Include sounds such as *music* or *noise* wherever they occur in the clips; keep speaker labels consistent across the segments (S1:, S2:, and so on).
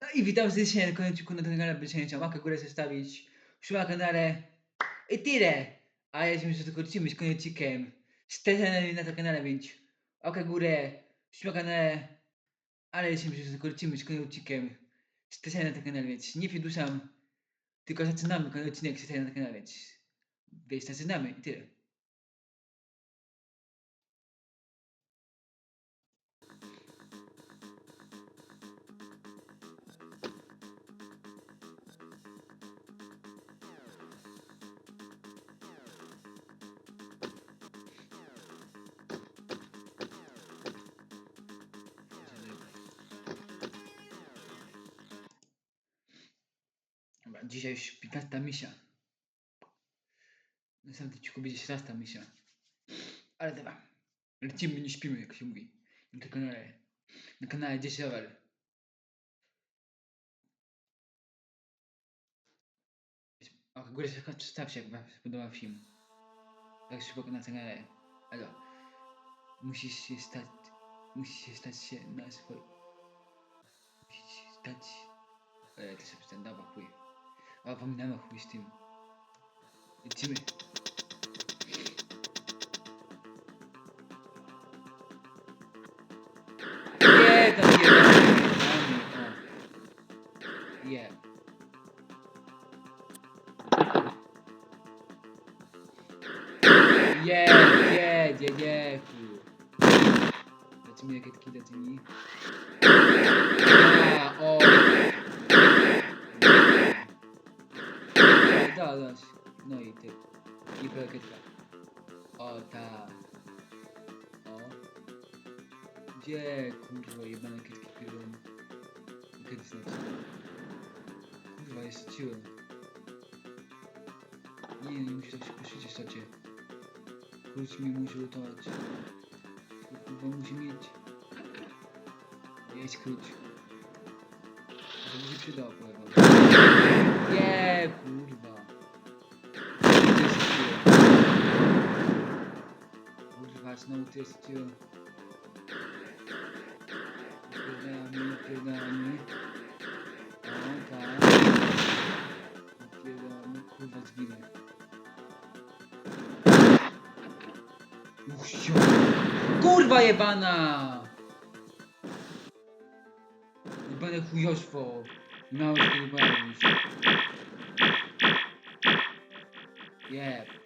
S1: No i witam serdecznie na końcu na kanale Bycienia Łapkę górę zostawić, przy kanale i tyle. A ja się tylko lecimy z koniecikiem. Stety na tym kanale, więc łapkę górę, przy kanale, ale ja się tylko lecimy z koniecikiem. Stety na tym kanale, więc nie przedłużam, tylko zaczynamy kolejny odcinek Stety na tym kanale, więc więc zaczynamy i tyle. Dzisiaj już 15 misia. Na samym odcinku będzie 16 misia. Ale dobra. Lecimy, nie śpimy, jak się mówi. Na tym kanale. Na kanale 10 Level. O, górę się przedstawcie, jak wam się podoba film. Tak szybko na kanale. Alo. Musisz się stać... Musisz się stać się na swój... Musisz się stać... E, to ten dobra, chuj. A pominamy chuj z tym. Lecimy. Nie, tam nie, o. Je. Je, je, je, je, chuj. Lecimy rakietki, lecimy. A, o. Dasz. No i ty. I rakietka. O, ta. O. Gdzie, kurwa, jebane rakietki pierdolą. Kiedy znaczy? Kurwa, jest siłem. Nie, nie musisz tak szybko świecić, stacie. Klucz mi musi lutować. Kurwa, musi mieć. Jest klucz. To mi się przydało, powiem. Nie, kurwa. Kurwa, znowu ty straciłem. Napierdalamy, napierdalamy. O, tak. Napierdalamy, kurwa, zginę. Uch, sio. Kurwa jebana! Jebane chujostwo. Miałeś to wybawić. Yeah.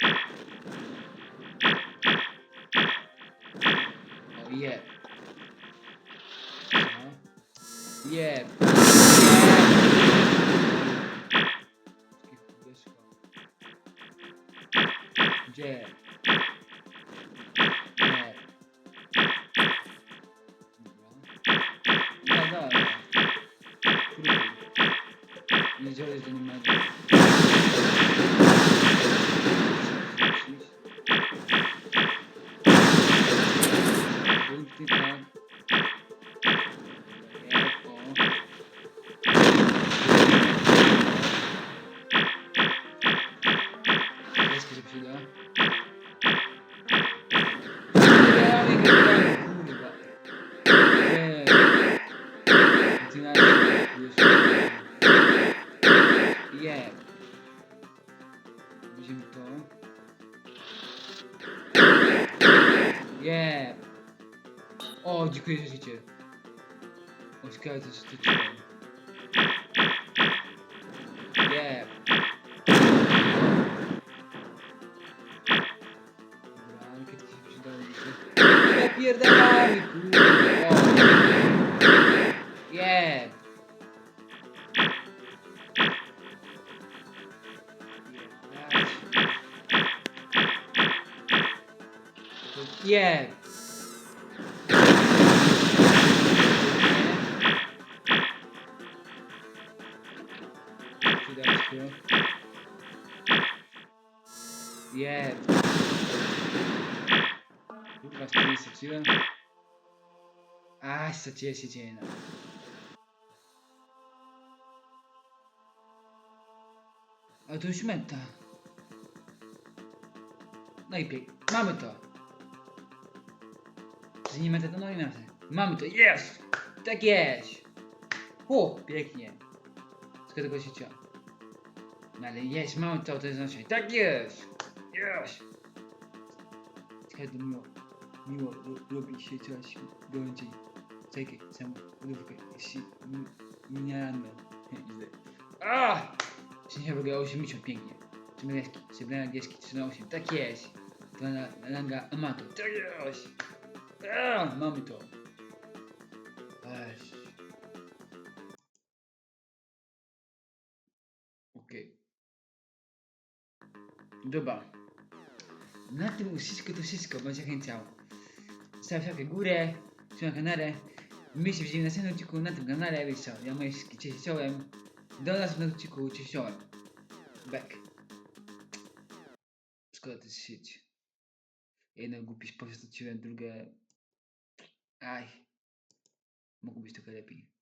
S1: Aha. Yeah. Gdzie? Nie. Dobra. Kurde. Nie nie Je. Widzimy to. Je. O, dziękuję za życie. O, ciekawe co się tyczyło. Je. Dobra, ale kiedy się przydało dzisiaj. Napierdalamy, kurwa. O. Je. Przydać się. Je. Kurwa, z nie straciłem. A, straciłem się. Ale to już meta. No i. Mamy to. No i meta. Mamy to. Jest! Tak jest! O, pięknie. Z tego życia. No ale jest, mam to, to jest nasze. Tak jest! Jest! Kiedy miło, miło ro- robi się coś bardziej. Czekaj, samą lówkę, jeśli nie ranę. *laughs* A! Czy nie wygrało 80 pięknie. Czy Mreski, czy Brangieski 3 na 8, tak jest. To ranga amator, tak jest. A, mamy to. Ech. Okej. Dobra. Na tym wszystko to wszystko was zachęcał. Staw łapkę górę, na kanale. My się widzimy na następnym odcinku na tym kanale, wiesz co, ja Majski, cześć czołem. Do następnego odcinku, cześć. Back. Szkoda to jest sieć. Jedno głupie powieść, drugie... Ai, mogą być tylko lepiej.